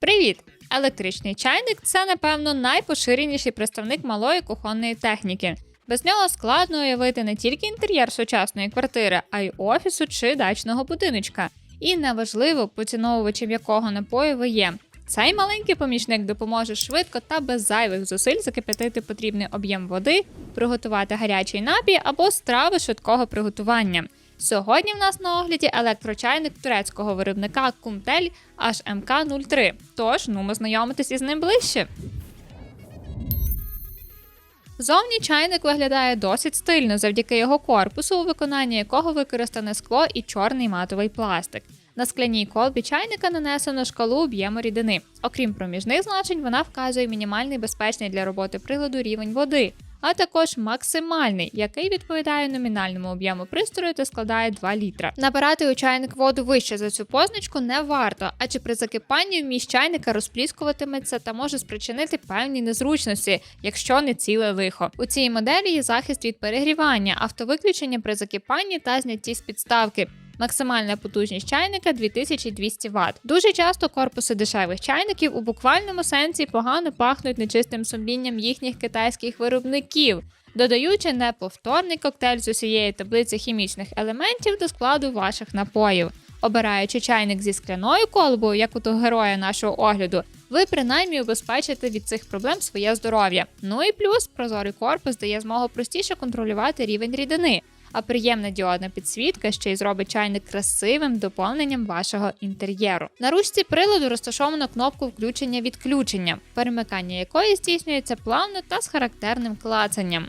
Привіт! Електричний чайник це, напевно, найпоширеніший представник малої кухонної техніки. Без нього складно уявити не тільки інтер'єр сучасної квартири, а й офісу чи дачного будиночка. І неважливо, поціновувачем якого напою ви є. Цей маленький помічник допоможе швидко та без зайвих зусиль закипятити потрібний об'єм води, приготувати гарячий напій або страви швидкого приготування. Сьогодні в нас на огляді електрочайник турецького виробника Kumtel HMK03. Тож, ну ми знайомитись із ним ближче. Зовні чайник виглядає досить стильно завдяки його корпусу, у виконанні якого використане скло і чорний матовий пластик. На скляній колбі чайника нанесено шкалу об'єму рідини. Окрім проміжних значень, вона вказує мінімальний безпечний для роботи приладу рівень води, а також максимальний, який відповідає номінальному об'єму пристрою та складає 2 літра. Набирати у чайник воду вище за цю позначку не варто, адже при закипанні вміст чайника розпліскуватиметься та може спричинити певні незручності, якщо не ціле лихо. У цій моделі є захист від перегрівання, автовиключення при закипанні та знятті з підставки. Максимальна потужність чайника 2200 Вт. Дуже часто корпуси дешевих чайників у буквальному сенсі погано пахнуть нечистим сумлінням їхніх китайських виробників, додаючи неповторний коктейль з усієї таблиці хімічних елементів до складу ваших напоїв. Обираючи чайник зі скляною колбою, як у того героя нашого огляду, ви принаймні убезпечите від цих проблем своє здоров'я. Ну і плюс прозорий корпус дає змогу простіше контролювати рівень рідини а приємна діодна підсвітка ще й зробить чайник красивим доповненням вашого інтер'єру. На ручці приладу розташовано кнопку включення-відключення, перемикання якої здійснюється плавно та з характерним клацанням.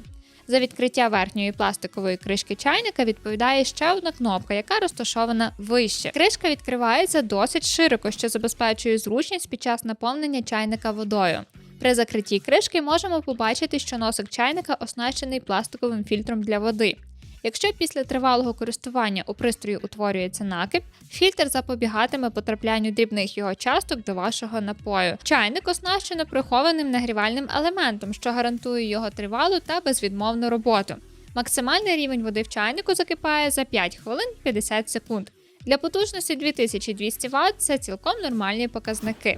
За відкриття верхньої пластикової кришки чайника відповідає ще одна кнопка, яка розташована вище. Кришка відкривається досить широко, що забезпечує зручність під час наповнення чайника водою. При закритті кришки можемо побачити, що носик чайника оснащений пластиковим фільтром для води. Якщо після тривалого користування у пристрої утворюється накип, фільтр запобігатиме потраплянню дрібних його часток до вашого напою. Чайник оснащено прихованим нагрівальним елементом, що гарантує його тривалу та безвідмовну роботу. Максимальний рівень води в чайнику закипає за 5 хвилин 50 секунд. Для потужності 2200 Вт це цілком нормальні показники.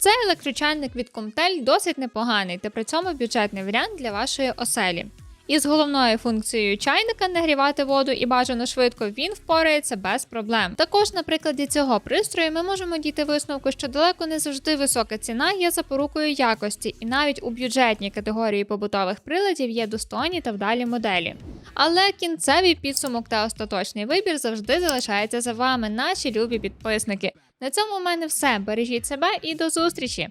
Цей електрочайник від Comtel досить непоганий та при цьому бюджетний варіант для вашої оселі. Із головною функцією чайника нагрівати воду і бажано швидко він впорається без проблем. Також на прикладі цього пристрою ми можемо дійти висновку, що далеко не завжди висока ціна є запорукою якості, і навіть у бюджетній категорії побутових приладів є достойні та вдалі моделі. Але кінцевий підсумок та остаточний вибір завжди залишається за вами, наші любі підписники. На цьому в мене все. Бережіть себе і до зустрічі!